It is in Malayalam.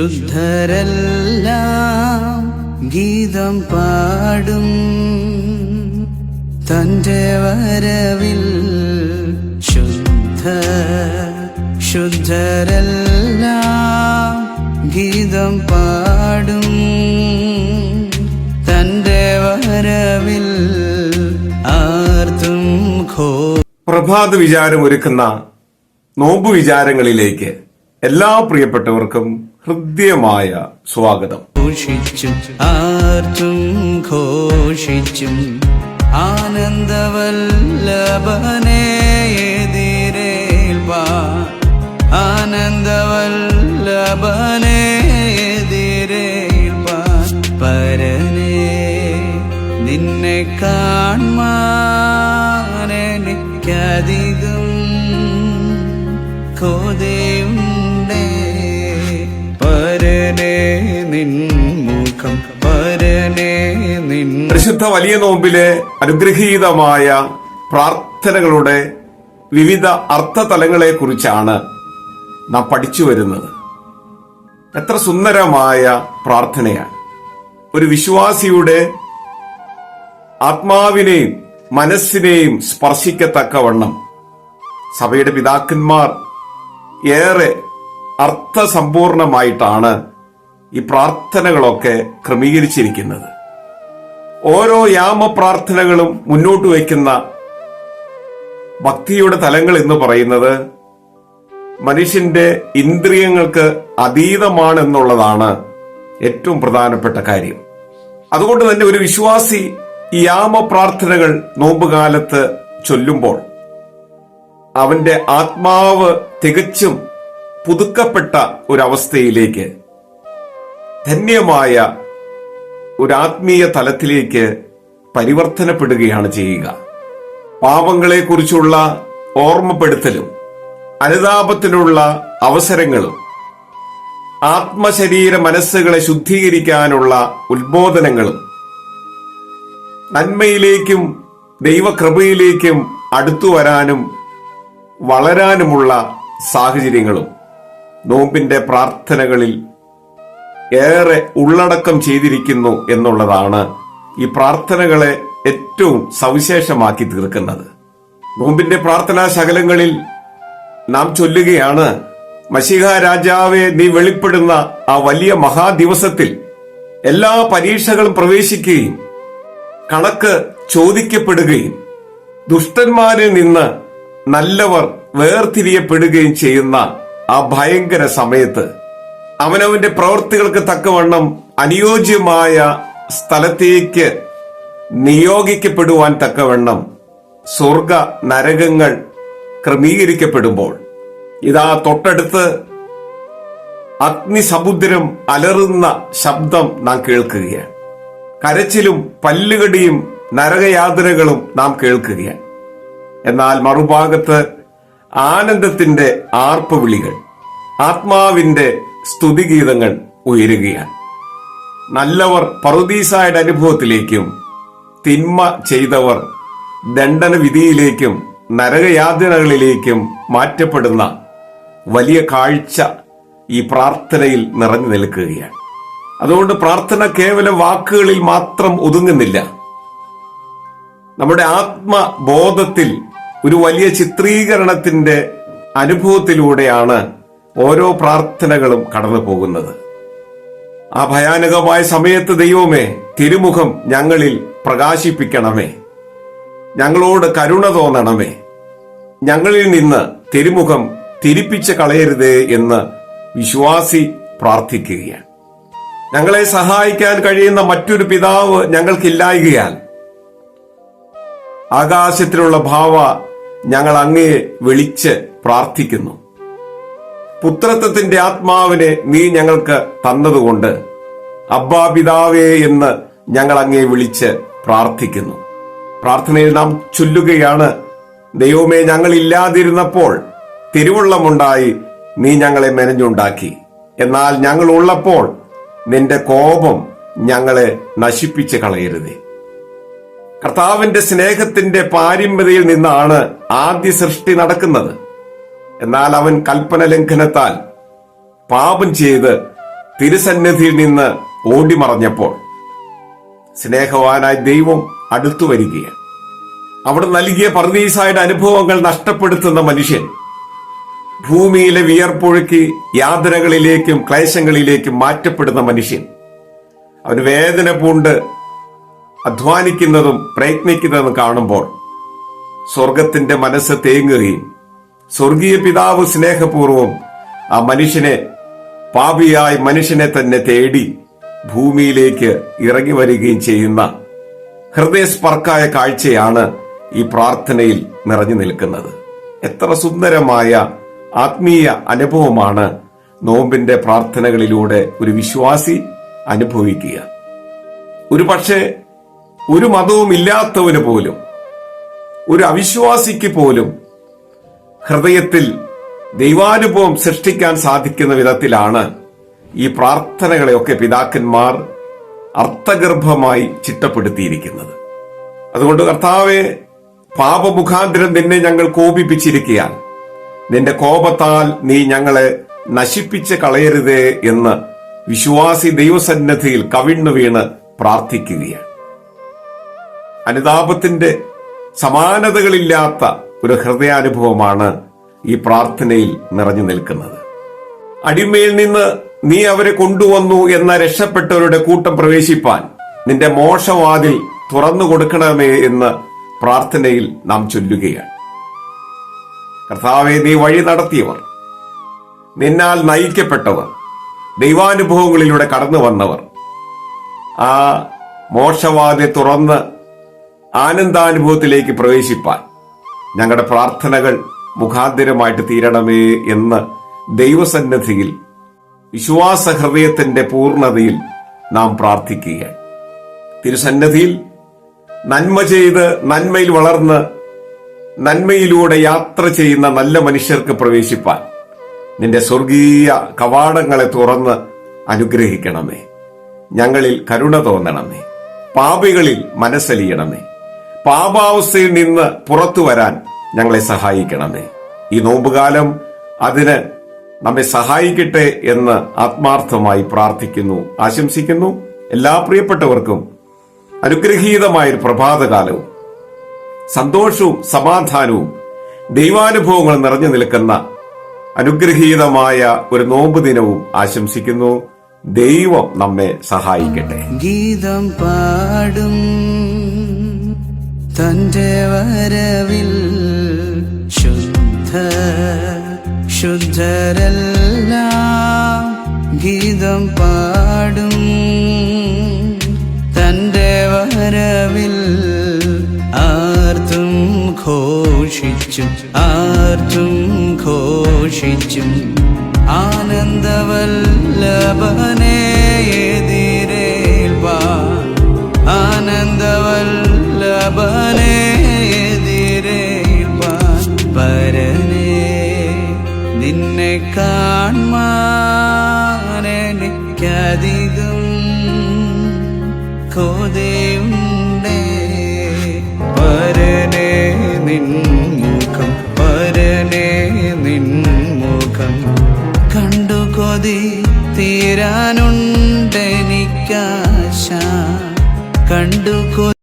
ശുദ്ധരെല്ലാം ഗീതം പാടും. തന്റെ വരവിൽ ശുദ്ധ ശുദ്ധരെല്ലാം ഗീതം പാടും. തന്റെ വരവിൽ ആർത്തും ഘോ പ്രഭാത വിചാരം ഒരുക്കുന്ന നോമ്പ് വിചാരങ്ങളിലേക്ക് എല്ലാ പ്രിയപ്പെട്ടവർക്കും ഹൃദ്യമായ സ്വാഗതം. ഘോഷിച്ചും ആർത്തും ഘോഷിച്ചും ആനന്ദവല്ലഭനെ എതിരേൽപ്പാൻ ആനന്ദവല്ലഭനെ എതിരേൽപ്പാൻ പരനെ നിന്നെ കാൺമാൻ കോതയും പരനെ നിൻ പരിശുദ്ധ വലിയ നോമ്പിലെ അനുഗ്രഹീതമായ പ്രാർത്ഥനകളുടെ വിവിധ അർത്ഥതലങ്ങളെ കുറിച്ചാണ് നാം പഠിച്ചു വരുന്നത്. എത്ര സുന്ദരമായ പ്രാർത്ഥനയാണ്. ഒരു വിശ്വാസിയുടെ ആത്മാവിനെയും മനസ്സിനെയും സ്പർശിക്കത്തക്കവണ്ണം സഭയുടെ പിതാക്കന്മാർ ഏറെ അർത്ഥസമ്പൂർണമായിട്ടാണ് ഈ പ്രാർത്ഥനകളൊക്കെ ക്രമീകരിച്ചിരിക്കുന്നത്. ഓരോ യാമ പ്രാർത്ഥനകളും മുന്നോട്ട് വയ്ക്കുന്ന ഭക്തിയുടെ തലങ്ങൾ എന്ന് പറയുന്നത് മനുഷ്യന്റെ ഇന്ദ്രിയങ്ങൾക്ക് അതീതമാണെന്നുള്ളതാണ് ഏറ്റവും പ്രധാനപ്പെട്ട കാര്യം. അതുകൊണ്ട് തന്നെ ഒരു വിശ്വാസി ഈ യാമ പ്രാർത്ഥനകൾ നോമ്പുകാലത്ത് ചൊല്ലുമ്പോൾ അവന്റെ ആത്മാവ് തികച്ചും പുതുക്കപ്പെട്ട ഒരവസ്ഥയിലേക്ക് ധന്യമായ ഒരു ആത്മീയ തലത്തിലേക്ക് പരിവർത്തനപ്പെടുകയാണ് ചെയ്യുക. പാപങ്ങളെക്കുറിച്ചുള്ള ഓർമ്മപ്പെടുത്തലും അനുതാപത്തിനുള്ള അവസരങ്ങളും ആത്മശരീര മനസ്സുകളെ ശുദ്ധീകരിക്കാനുള്ള ഉത്ബോധനങ്ങളും നന്മയിലേക്കും ദൈവകൃപയിലേക്കും അടുത്തു വരാനും വളരാനുമുള്ള സാഹചര്യങ്ങളും നോമ്പിന്റെ പ്രാർത്ഥനകളിൽ ഏറെ ഉള്ളടക്കം ചെയ്തിരിക്കുന്നു എന്നുള്ളതാണ് ഈ പ്രാർത്ഥനകളെ ഏറ്റവും സവിശേഷമാക്കി തീർക്കുന്നത്. നോമ്പിന്റെ പ്രാർത്ഥനാ ശകലങ്ങളിൽ നാം ചൊല്ലുകയാണ് മഷിഹ രാജാവെ നീ വെളിപ്പെടുന്ന ആ വലിയ മഹാദിവസത്തിൽ എല്ലാ പരീക്ഷകളും പ്രവേശിക്കുകയും കണക്ക് ചോദിക്കപ്പെടുകയും ദുഷ്ടന്മാരിൽ നിന്ന് നല്ലവർ വേർതിരിയപ്പെടുകയും ചെയ്യുന്ന ആ ഭയങ്കര സമയത്ത് അവനവന്റെ പ്രവൃത്തികൾക്ക് തക്കവണ്ണം അനുയോജ്യമായ സ്ഥലത്തേക്ക് നിയോഗിക്കപ്പെടുവാൻ തക്കവണ്ണം സ്വർഗ നരകങ്ങൾ ക്രമീകരിക്കപ്പെടുമ്പോൾ. ഇതാ തൊട്ടടുത്ത് അഗ്നിസമുദ്രം അലറുന്ന ശബ്ദം നാം കേൾക്കുകയാണ്. കരച്ചിലും പല്ലുകടിയും നരകയാതനകളും നാം കേൾക്കുകയാണ്. എന്നാൽ മറുഭാഗത്ത് ആനന്ദത്തിന്റെ ആർപ്പ് വിളികൾ ആത്മാവിന്റെ സ്തുതിഗീതങ്ങൾ ഉയരുകയാണ്. നല്ലവർ പറുദീസായുടെ അനുഭവത്തിലേക്കും തിന്മ ചെയ്തവർ ദണ്ഡന വിധിയിലേക്കും നരകയാതനകളിലേക്കും മാറ്റപ്പെടുന്ന വലിയ കാഴ്ച ഈ പ്രാർത്ഥനയിൽ നിറഞ്ഞു നിൽക്കുകയാണ്. അതുകൊണ്ട് പ്രാർത്ഥന കേവലം വാക്കുകളിൽ മാത്രം ഒതുങ്ങുന്നില്ല. നമ്മുടെ ആത്മബോധത്തിൽ ഒരു വലിയ ചിത്രീകരണത്തിന്റെ അനുഭവത്തിലൂടെയാണ് ഓരോ പ്രാർത്ഥനകളും കടന്നു പോകുന്നത്. ആ ഭയാനകമായ സമയത്ത് ദൈവമേ തിരുമുഖം ഞങ്ങളിൽ പ്രകാശിപ്പിക്കണമേ. ഞങ്ങളോട് കരുണ തോന്നണമേ. ഞങ്ങളിൽ നിന്ന് തിരുമുഖം തിരിപ്പിച്ച് കളയരുതേ എന്ന് വിശ്വാസി പ്രാർത്ഥിക്കുകയാണ്. ഞങ്ങളെ സഹായിക്കാൻ കഴിയുന്ന മറ്റൊരു പിതാവ് ഞങ്ങൾക്കില്ലായികയാൽ ആകാശത്തിലുള്ള ഭാവ ഞങ്ങൾ അങ്ങയെ വിളിച്ച് പ്രാർത്ഥിക്കുന്നു. പുത്രത്വത്തിന്റെ ആത്മാവിനെ നീ ഞങ്ങൾക്ക് തന്നതുകൊണ്ട് അബ്ബാ പിതാവേ എന്ന് ഞങ്ങൾ അങ്ങേ വിളിച്ച് പ്രാർത്ഥിക്കുന്നു. പ്രാർത്ഥനയിൽ നാം ചൊല്ലുകയാണ് ദൈവമേ ഞങ്ങൾ ഇല്ലാതിരുന്നപ്പോൾ തിരുവുള്ളമുണ്ടായി നീ ഞങ്ങളെ മെനഞ്ഞുണ്ടാക്കി. എന്നാൽ ഞങ്ങൾ ഉള്ളപ്പോൾ നിന്റെ കോപം ഞങ്ങളെ നശിപ്പിച്ച് കളയരുതേ. കർത്താവിന്റെ സ്നേഹത്തിന്റെ പാരമ്പര്യയിൽ നിന്നാണ് ആദ്യ സൃഷ്ടി നടക്കുന്നത്. എന്നാൽ അവൻ കൽപ്പന ലംഘനത്താൽ പാപം ചെയ്ത് തിരുസന്നിധിയിൽ നിന്ന് ഓടി മറഞ്ഞപ്പോൾ സ്നേഹവാനായ ദൈവം അടുത്തു വരികയാണ്. അവിടെ നൽകിയ പർദീസായുടെ അനുഭവങ്ങൾ നഷ്ടപ്പെടുത്തുന്ന മനുഷ്യൻ ഭൂമിയിലെ വിയർപ്പൊഴുക്കി യാതനകളിലേക്കും ക്ലേശങ്ങളിലേക്കും മാറ്റപ്പെടുന്ന മനുഷ്യൻ. അവൻ വേദന പൂണ്ട് അധ്വാനിക്കുന്നതും പ്രയത്നിക്കുന്നതും കാണുമ്പോൾ സ്വർഗത്തിന്റെ മനസ്സ് തേങ്ങുകയും സ്വർഗീയ പിതാവ് സ്നേഹപൂർവം ആ മനുഷ്യനെ പാപിയായി മനുഷ്യനെ തന്നെ തേടി ഭൂമിയിലേക്ക് ഇറങ്ങി വരികയും ചെയ്യുന്ന ഹൃദയസ്പർക്കായ കാഴ്ചയാണ് ഈ പ്രാർത്ഥനയിൽ നിറഞ്ഞു നിൽക്കുന്നത്. എത്ര സുന്ദരമായ ആത്മീയ അനുഭവമാണ് നോമ്പിന്റെ പ്രാർത്ഥനകളിലൂടെ ഒരു വിശ്വാസി അനുഭവിക്കുക. ഒരു പക്ഷേ ഒരു മതവും ഇല്ലാത്തവന് പോലും ഒരു അവിശ്വാസിക്ക് പോലും ഹൃദയത്തിൽ ദൈവാനുഭവം സൃഷ്ടിക്കാൻ സാധിക്കുന്ന വിധത്തിലാണ് ഈ പ്രാർത്ഥനകളെയൊക്കെ പിതാക്കന്മാർ അർത്ഥഗർഭമായി ചിട്ടപ്പെടുത്തിയിരിക്കുന്നത്. അതുകൊണ്ട് കർത്താവെ പാപമുഖാന്തരം നിന്നെ ഞങ്ങൾ കോപിപ്പിച്ചിരിക്കുകയാൽ നിന്റെ കോപത്താൽ നീ ഞങ്ങളെ നശിപ്പിച്ച് കളയരുതേ എന്ന് വിശ്വാസി ദൈവസന്നദ്ധിയിൽ കവിണ്ണു വീണ് പ്രാർത്ഥിക്കുകയാണ്. അനുതാപത്തിന്റെ സമാനതകളില്ലാത്ത ഒരു ഹൃദയാനുഭവമാണ് ഈ പ്രാർത്ഥനയിൽ നിറഞ്ഞു നിൽക്കുന്നത്. അടിമയിൽ നിന്ന് നീ അവരെ കൊണ്ടുവന്നു എന്ന രക്ഷപ്പെട്ടവരുടെ കൂട്ടം പ്രവേശിപ്പാൻ നിന്റെ മോശവാതിൽ തുറന്നു കൊടുക്കണമേ എന്ന് പ്രാർത്ഥനയിൽ നാം ചൊല്ലുകയാണ്. കർത്താവെ നീ വഴി നടത്തിയവർ നിന്നാൽ നയിക്കപ്പെട്ടവർ ദൈവാനുഭവങ്ങളിലൂടെ കടന്നു വന്നവർ ആ മോശവാതെ തുറന്ന് ആനന്ദാനുഭവത്തിലേക്ക് പ്രവേശിപ്പാൻ ഞങ്ങളുടെ പ്രാർത്ഥനകൾ മുഖാന്തിരമായിട്ട് തീരണമേ എന്ന് ദൈവസന്നിധിയിൽ വിശ്വാസ ഹൃദയത്തിന്റെ പൂർണതയിൽ നാം പ്രാർത്ഥിക്കുകയാണ്. തിരുസന്നിധിയിൽ നന്മ ചെയ്ത് നന്മയിൽ വളർന്ന് നന്മയിലൂടെ യാത്ര ചെയ്യുന്ന നല്ല മനുഷ്യർക്ക് പ്രവേശിപ്പാൻ നിന്റെ സ്വർഗീയ കവാടങ്ങളെ തുറന്ന് അനുഗ്രഹിക്കണമേ. ഞങ്ങളിൽ കരുണ തോന്നണമേ. പാപികളിൽ മനസ്സലിയണമേ. പാപാവസ്ഥയിൽ നിന്ന് പുറത്തു വരാൻ ഞങ്ങളെ സഹായിക്കണമേ. ഈ നോമ്പുകാലം അതിന് നമ്മെ സഹായിക്കട്ടെ എന്ന് ആത്മാർത്ഥമായി പ്രാർത്ഥിക്കുന്നു ആശംസിക്കുന്നു. എല്ലാ പ്രിയപ്പെട്ടവർക്കും അനുഗ്രഹീതമായൊരു പ്രഭാതകാലവും സന്തോഷവും സമാധാനവും ദൈവാനുഭവങ്ങൾ നിറഞ്ഞു നിൽക്കുന്ന അനുഗ്രഹീതമായ ഒരു നോമ്പ് ദിനവും ആശംസിക്കുന്നു. ദൈവം നമ്മെ സഹായിക്കട്ടെ. ഗീതം പാടും. തന്റെ വരവിൽ ശുദ്ധ ശുദ്ധരെല്ലാം ഗീതം പാടും. തന്റെ വരവിൽ ആർത്തും ഘോഷിച്ചും ആർത്തും ഘോഷിച്ചും ആനന്ദവല്ലഭനെ കാൺമാനെനിക്കധികം കോതയുണ്ടേ. പരനെ നിൻമുഖം പരനെ നിൻമുഖം കണ്ടു കൊതി തീരാനുണ്ടെനിക്കാശ. കണ്ടു കൊതി